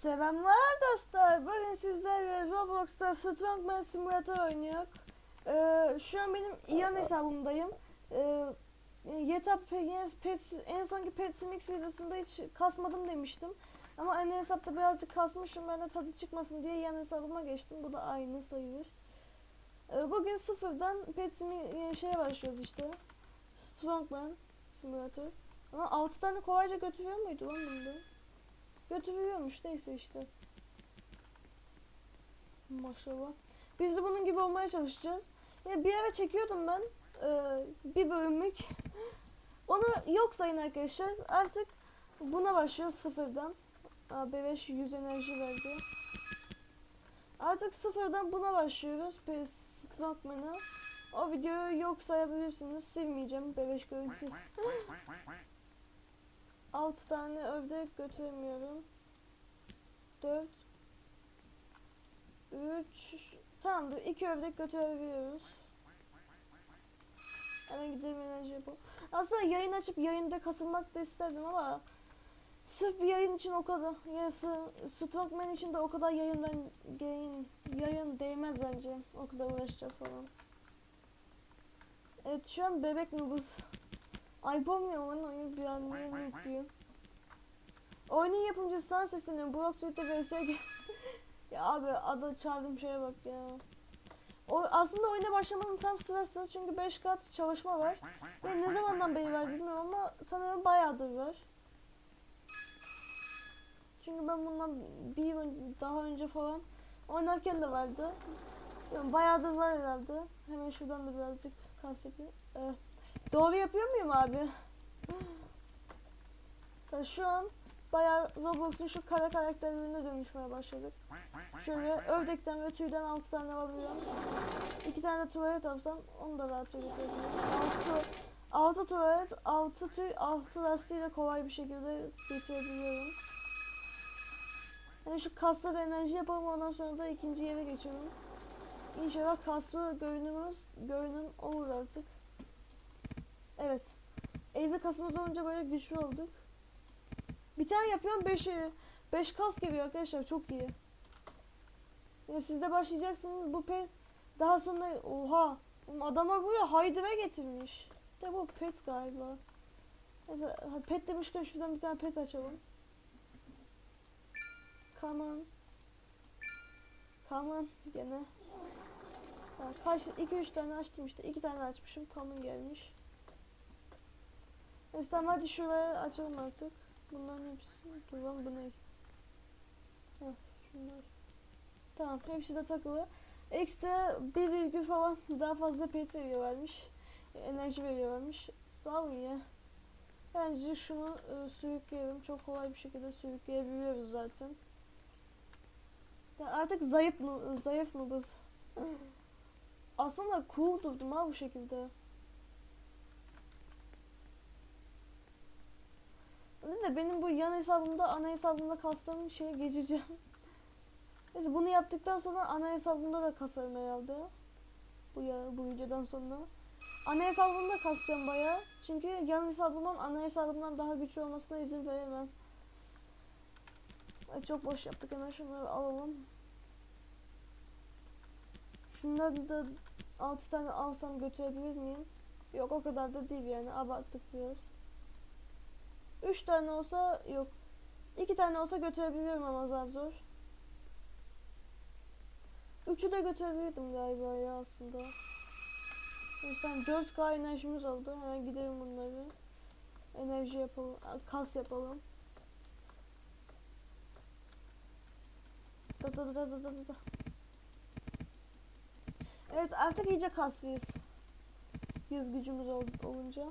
Selamlar dostlar. Bugün sizlerle Roblox'ta Strongman Simulator oynuyor. Ee, şu an benim Ian hesabımdayım. Ee, Pets, en sonki Pets Mix videosunda hiç kasmadım demiştim. Ama ana hesapta birazcık kasmışım. Ben de tadı çıkmasın diye yan hesabıma geçtim. Bu da aynı sayılır. Ee, bugün sıfırdan Pets Mi- şeye başlıyoruz işte. Strongman Simulator. Ama 6 tane kolayca götürüyor muydu lan bunda? Götürüyormuş neyse işte. Maşallah. Biz de bunun gibi olmaya çalışacağız. Ya bir ara çekiyordum ben. eee, bir bölümlük. Onu yok sayın arkadaşlar. Artık buna başlıyoruz sıfırdan. Aa, Bebeş 100 enerji verdi. Artık sıfırdan buna başlıyoruz. PS Strongman'a. O videoyu yok sayabilirsiniz. Silmeyeceğim. Bebeş görüntü. 6 tane ördek götüremiyorum. 4 3 Tamamdır. 2 ördek götürebiliyoruz. Hemen gidelim enerji bu. Aslında yayın açıp yayında kasılmak da isterdim ama sırf bir yayın için o kadar yarısı Strongman için de o kadar yayından yayın yayın değmez bence. O kadar uğraşacağız falan. Evet şu an bebek nubuz. Ay olmuyor lan oyun bir an niye noob diyor. Oyunun yapımcısı sana sesleniyorum. Suite'de vs gel- Ya abi adı çağırdığım şeye bak ya. O, aslında oyuna başlamanın tam sırası çünkü 5 kat çalışma var. Ve ne zamandan beri var bilmiyorum ama sanırım bayağıdır var. Çünkü ben bundan bir yıl daha önce falan oynarken de vardı. Yani bayağıdır var herhalde. Hemen şuradan da birazcık kas yapayım. Ee, doğru yapıyor muyum abi? Şu an bayağı Roblox'un şu kara karakterlerine dönüşmeye başladık. Şöyle ördekten ve tüyden 6 tane alabiliyorum. 2 tane de tuvalet alsam onu da rahatça götürebiliyorum. 6 tuvalet, 6 tüy, 6 lastiği de kolay bir şekilde getirebiliyorum. Yani şu kaslı enerji yapalım ondan sonra da ikinci yere geçelim. İnşallah kaslı görünümümüz görünüm olur artık. Evet. Evde kasımız olunca böyle güçlü olduk. Bir tane yapıyorum 5 5 kas geliyor arkadaşlar çok iyi. Ya siz de başlayacaksınız bu pet daha sonra oha oğlum adamlar buraya Hydra'ya getirmiş. De bu pet galiba. Neyse pet demişken şuradan bir tane pet açalım. Come on. Come on gene. Kaç 2 3 tane açtım işte. 2 tane açmışım. Come gelmiş. Neyse tamam hadi şuraya açalım artık. Bunların hepsi. Dur bu ne? Heh, şunlar. Tamam hepsi de takılı. Ekstra bir virgül falan daha fazla pet veriyorlarmış. Enerji veriyorlarmış. Sağ olun ya. Bence şunu e, sürükleyelim. Çok kolay bir şekilde sürükleyebiliyoruz zaten. Ya artık zayıf mı zayıf mı biz? Aslında cool durdum ha bu şekilde. Ne de benim bu yan hesabımda ana hesabımda kastığım şeye geçeceğim. Neyse bunu yaptıktan sonra ana hesabımda da kasarım herhalde. Bu ya bu videodan sonra. Ana hesabımda kasacağım bayağı. Çünkü yan hesabımdan ana hesabımdan daha güçlü olmasına izin veremem. Ay çok boş yaptık hemen şunları alalım. Şunları da 6 tane alsam götürebilir miyim? Yok o kadar da değil yani abarttık biraz. 3 tane olsa yok. 2 tane olsa götürebiliyorum ama zar zor. Üçü de götürebilirdim galiba ya aslında. Tamam 4K enerjimiz oldu. Hemen gidelim bunları. Enerji yapalım. Kas yapalım. Da da da da da da. Evet artık iyice kaslıyız. Yüz gücümüz ol, olunca.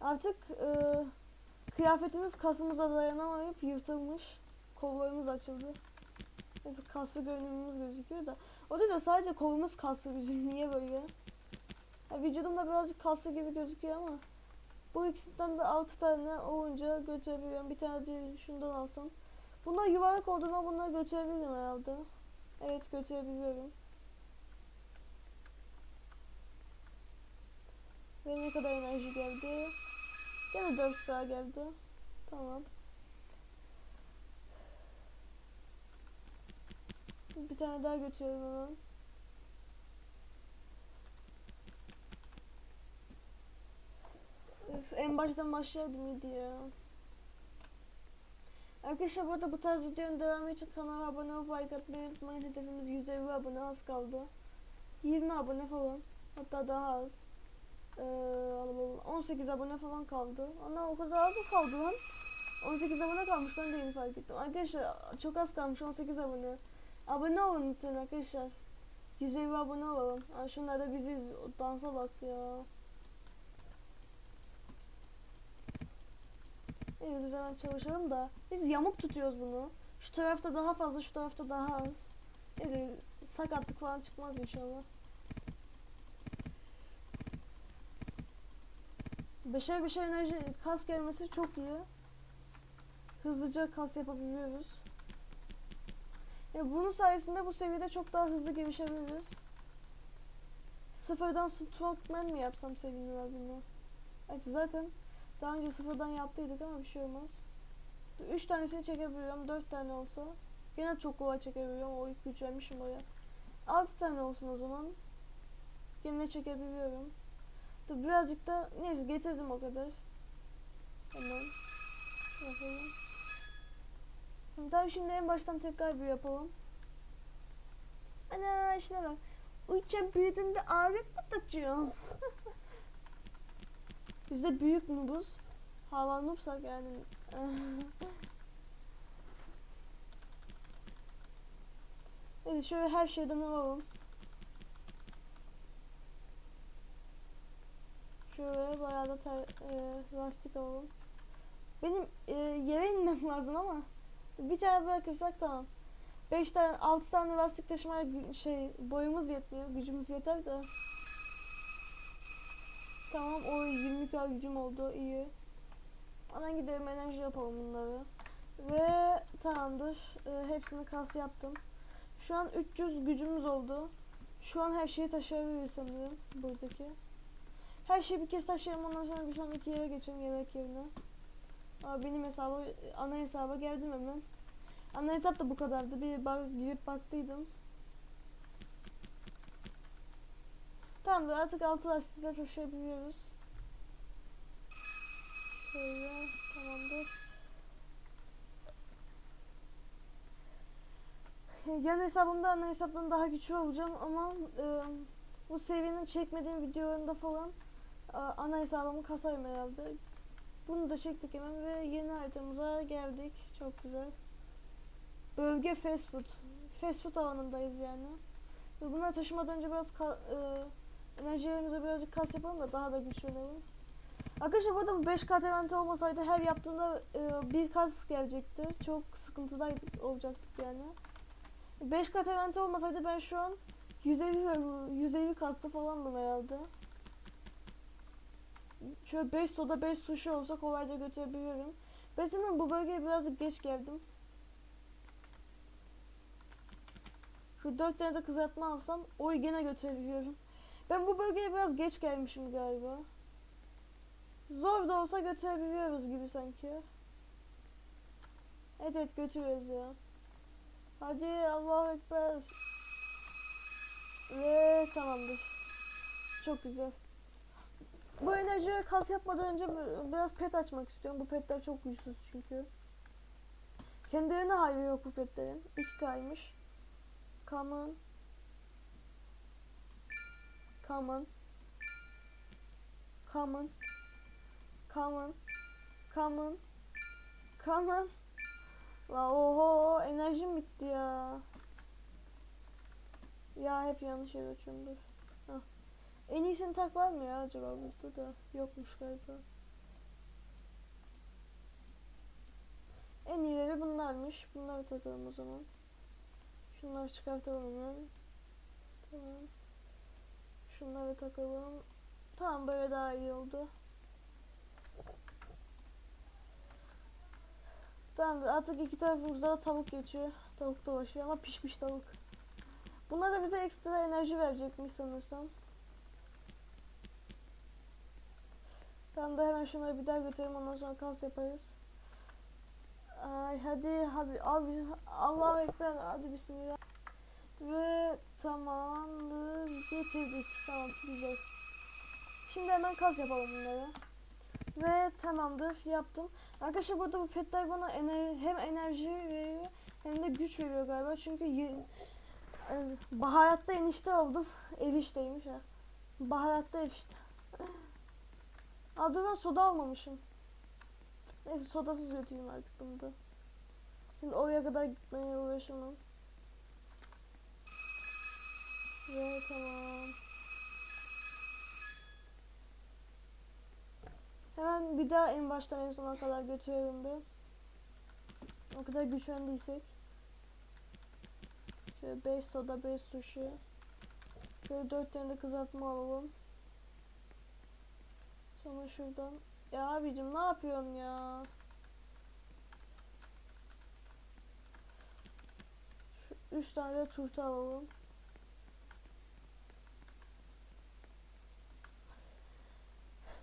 Artık e, kıyafetimiz kasımıza dayanamayıp yırtılmış. Kollarımız açıldı. Neyse kaslı görünümümüz gözüküyor da. O da sadece kolumuz kaslı bizim. Niye böyle? Ha, vücudumda birazcık kaslı gibi gözüküyor ama bu ikisinden de 6 tane olunca götürebiliyorum. Bir tane de şundan alsam. Bunlar yuvarlak olduğuna bunları götürebilirim herhalde. Evet götürebiliyorum. Ve ne kadar enerji geldi? Gene 4 daha geldi. Tamam. Bir tane daha götürüyorum hemen. Öf, en baştan başlayalım mıydı ya? Arkadaşlar bu bu tarz videonun devamı için kanala abone olup like atmayı unutmayın. Hedefimiz 150 abone az kaldı. 20 abone falan. Hatta daha az. Ee, 18 abone falan kaldı. Ana o kadar az mı kaldı lan? 18 abone kalmış ben de yeni fark ettim. Arkadaşlar çok az kalmış 18 abone. Abone olun lütfen arkadaşlar. 150 abone olalım. Ha, şunlar da biziz. O Dansa bak ya. İyi biz çalışalım da. Biz yamuk tutuyoruz bunu. Şu tarafta daha fazla, şu tarafta daha az. İyi sakatlık falan çıkmaz inşallah. Beşer beşer enerji kas gelmesi çok iyi. Hızlıca kas yapabiliyoruz. Ya bunun sayesinde bu seviyede çok daha hızlı gelişebiliriz. Sıfırdan strongman mi yapsam seviniler bunu. Evet zaten daha önce sıfırdan yaptıydık ama bir şey olmaz. Üç tanesini çekebiliyorum. Dört tane olsa. Gene çok kolay çekebiliyorum. O ilk güçlenmişim oraya. Altı tane olsun o zaman. Gene çekebiliyorum. Dur birazcık da neyse getirdim o kadar. Hemen yapalım. Tabii şimdi en baştan tekrar bir yapalım. Ana şuna bak. Uçan büyüdüğünde ağırlık mı taşıyor? Biz de büyük noobuz. Hava noobsak yani. Neyse şöyle her şeyden alalım. Şöyle bayağı da ter, e, lastik alalım. Benim e, yere inmem lazım ama bir tane bırakırsak tamam. 5 tane 6 tane lastik taşımaya şey boyumuz yetmiyor. Gücümüz yeter de. Tamam o 20k gücüm oldu iyi. Hemen gidelim enerji yapalım bunları. Ve tamamdır. E, hepsini kas yaptım. Şu an 300 gücümüz oldu. Şu an her şeyi taşıyabiliriz sanırım buradaki. Her şeyi bir kez taşıyalım ondan sonra bir sonraki yere geçelim yemek yerine. Aa, benim hesabı ana hesaba geldim hemen. Ana hesap da bu kadardı. Bir bak, girip baktıydım. Tamamdır artık altı lastikle taşıyabiliyoruz. Şöyle tamamdır. Yan hesabımda ana hesaptan daha güçlü olacağım ama e, bu seviyenin çekmediğim videolarında falan ana hesabımı kasarım herhalde. Bunu da çektik hemen ve yeni haritamıza geldik. Çok güzel. Bölge fast food. Fast food alanındayız yani. Ve bunları taşımadan önce biraz ka- e, enerjilerimize birazcık kas yapalım da daha da güçlenelim. Arkadaşlar burada bu 5 kat eventi olmasaydı her yaptığımda e, bir kas gelecekti. Çok sıkıntıdaydık olacaktık yani. 5 kat eventi olmasaydı ben şu an 150 150 kasta falandım herhalde. Şöyle 5 soda 5 sushi olsa kolayca götürebiliyorum. Ben sanırım bu bölgeye birazcık geç geldim. Şu 4 tane de kızartma alsam oy gene götürebiliyorum. Ben bu bölgeye biraz geç gelmişim galiba. Zor da olsa götürebiliyoruz gibi sanki. Evet evet götürüyoruz ya. Hadi Allahu Ekber. Ve tamamdır. Çok güzel. Bu enerjiye kas yapmadan önce bi- biraz pet açmak istiyorum. Bu petler çok güçsüz çünkü. Kendilerine hayrı yok bu petlerin. 2K'ymış. Come on. Come on. Come on. Come on. Come on. Come on. La oho enerjim bitti ya. Ya hep yanlış yere açıyorum dur. En iyisini tak var mı ya acaba burada da? Yokmuş galiba. En iyileri bunlarmış. Bunları takalım o zaman. Şunları çıkartalım hemen. Tamam. Şunları takalım. Tamam böyle daha iyi oldu. Tamam artık iki tarafımızda da tavuk geçiyor. Tavuk dolaşıyor ama pişmiş tavuk. Bunlar da bize ekstra enerji verecekmiş sanırsam. Tamam da hemen şunları bir daha götürelim ondan sonra kas yaparız. Ay hadi hadi abi Allahu ekber hadi bismillah. Ve tamamdır. Getirdik. Tamam güzel. Şimdi hemen kas yapalım bunları. Ve tamamdır yaptım. Arkadaşlar burada bu petler bana ener hem enerji veriyor hem de güç veriyor galiba. Çünkü e, baharatta enişte oldum. Erişteymiş ha. Baharatta erişte. Dur ben soda almamışım. Neyse sodasız götüreyim artık bunu da. Şimdi oraya kadar gitmeye uğraşamam. Ve tamam. Hemen bir daha en baştan en sona kadar götürüyorum bir. O kadar güçlendiysek. Şöyle 5 soda 5 sushi. Şöyle 4 tane de kızartma alalım. Sonra şuradan. Ya abicim ne yapıyorsun ya? Şu 3 tane de turta alalım.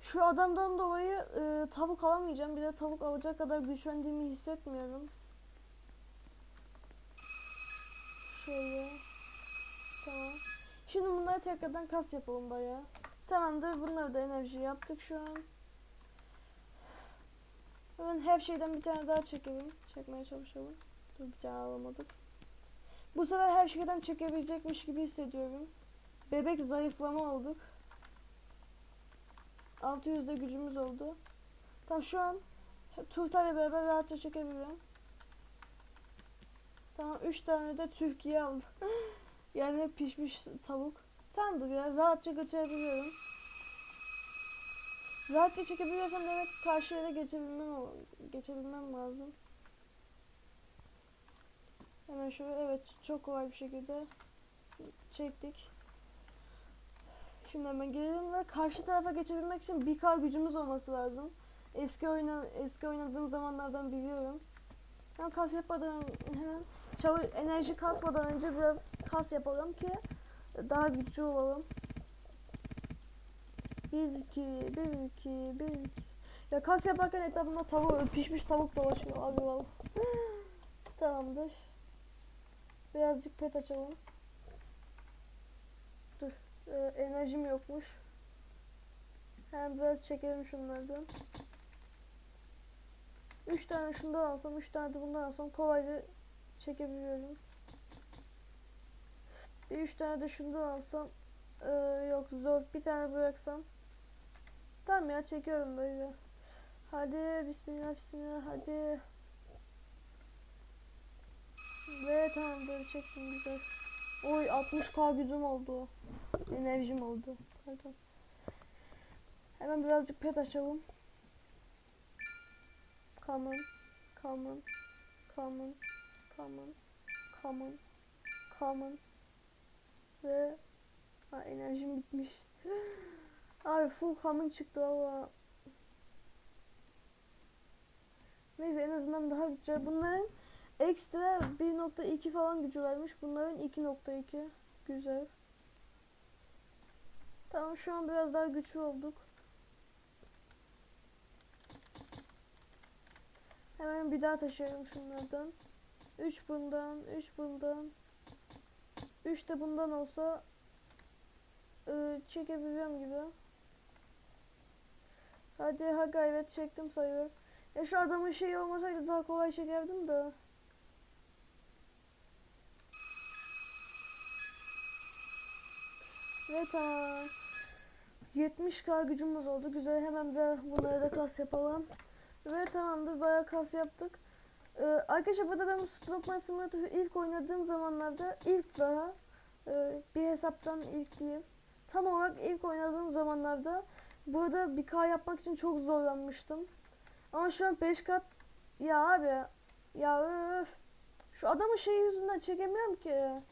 Şu adamdan dolayı e, tavuk alamayacağım. Bir de tavuk alacak kadar güçlendiğimi hissetmiyorum. Şöyle. Tamam. Şimdi bunları tekrardan kas yapalım bayağı. Tamamdır. Bunları da enerji yaptık şu an. Hemen her şeyden bir tane daha çekelim. Çekmeye çalışalım. Dur bir tane alamadık. Bu sefer her şeyden çekebilecekmiş gibi hissediyorum. Bebek zayıflama olduk. 600'de gücümüz oldu. Tamam şu an Turtayla beraber rahatça çekebiliyorum. Tamam 3 tane de Türkiye aldım. yani pişmiş tavuk. Tamamdır ya rahatça götürebiliyorum. Rahatça çekebiliyorsam demek karşı yere geçebilmem, geçebilmem lazım. Hemen şöyle evet çok kolay bir şekilde çektik. Şimdi hemen gelelim ve karşı tarafa geçebilmek için bir k gücümüz olması lazım. Eski oyna eski oynadığım zamanlardan biliyorum. Ben kas yapmadan hemen enerji kasmadan önce biraz kas yapalım ki daha güçlü olalım. 1 2 1 2 1 2 Ya kas yaparken etrafımda tavuk pişmiş tavuk dolaşıyor abi vallahi. Tamamdır. Birazcık pet açalım. Dur. Ee, enerjim yokmuş. Hemen biraz çekelim şunlardan. 3 tane şundan alsam, 3 tane de bundan alsam kolayca çekebiliyorum. Bir 3 tane de şundan alsam ee, yok zor. Bir tane bıraksam. Tamam ya çekiyorum böyle. Hadi bismillah bismillah hadi. Ve tamamdır çektim güzel. Oy 60k gücüm oldu. Enerjim oldu. Pardon. Hemen birazcık pet açalım. Come on. Come on. Come on. Come. Ve ha, enerjim bitmiş. Abi full common çıktı valla. Neyse en azından daha güzel. Bunların ekstra 1.2 falan gücü vermiş. Bunların 2.2. Güzel. Tamam şu an biraz daha güçlü olduk. Hemen bir daha taşıyalım şunlardan. 3 bundan, 3 bundan. 3 de bundan olsa ıı, çekebiliyorum gibi. Hadi ha gayret çektim sayılır. Ya şu adamın şeyi olmasaydı daha kolay çekerdim de. Ve tamam. 70k gücümüz oldu. Güzel hemen bir bunları da kas yapalım. Ve tamamdır bayağı kas yaptık. Ee, arkadaşlar burada ben bu Strongman Simulator'ı ilk oynadığım zamanlarda ilk daha e, bir hesaptan ilk diyeyim. Tam olarak ilk oynadığım zamanlarda burada bir K yapmak için çok zorlanmıştım. Ama şu an 5 kat ya abi ya öf. Şu adamı şey yüzünden çekemiyorum ki.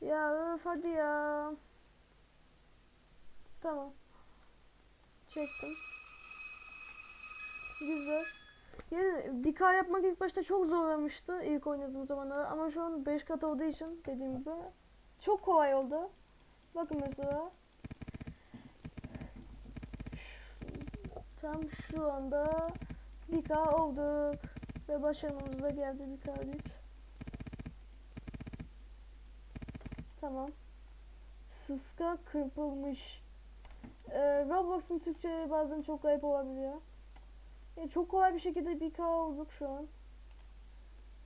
Ya öf hadi ya. Tamam. Çektim. Güzel. Yani bir K yapmak ilk başta çok zorlamıştı ilk oynadığım zamanlarda ama şu an 5 kat olduğu için dediğim gibi çok kolay oldu. Bakın mesela. Tam şu anda bir K olduk. Ve başarımız da geldi bir kar güç. Tamam. Sıska kırpılmış. Ee, Roblox'un Türkçe bazen çok garip olabiliyor. Ya çok kolay bir şekilde bir K olduk şu an.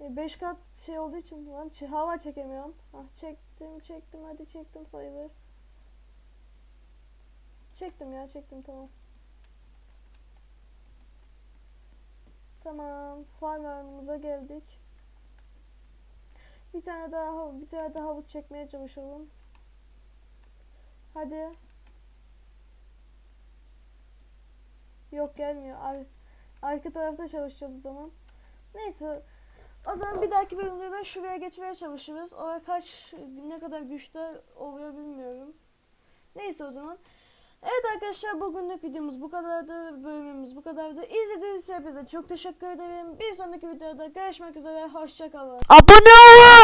5 kat şey olduğu için lan hava çekemiyorum. Ah çektim çektim hadi çektim sayılır. Çektim ya çektim tamam. Tamam farm geldik. Bir tane daha bir tane daha havuç çekmeye çalışalım. Hadi. Yok gelmiyor. Ar- arka tarafta çalışacağız o zaman. Neyse. O zaman bir dahaki bölümde de şuraya geçmeye çalışırız. Oraya kaç ne kadar güçte oluyor bilmiyorum. Neyse o zaman. Evet arkadaşlar bugünlük videomuz bu kadardı. Bölümümüz bu kadardı. İzlediğiniz için hepinize çok teşekkür ederim. Bir sonraki videoda görüşmek üzere. Hoşçakalın. Abone olun.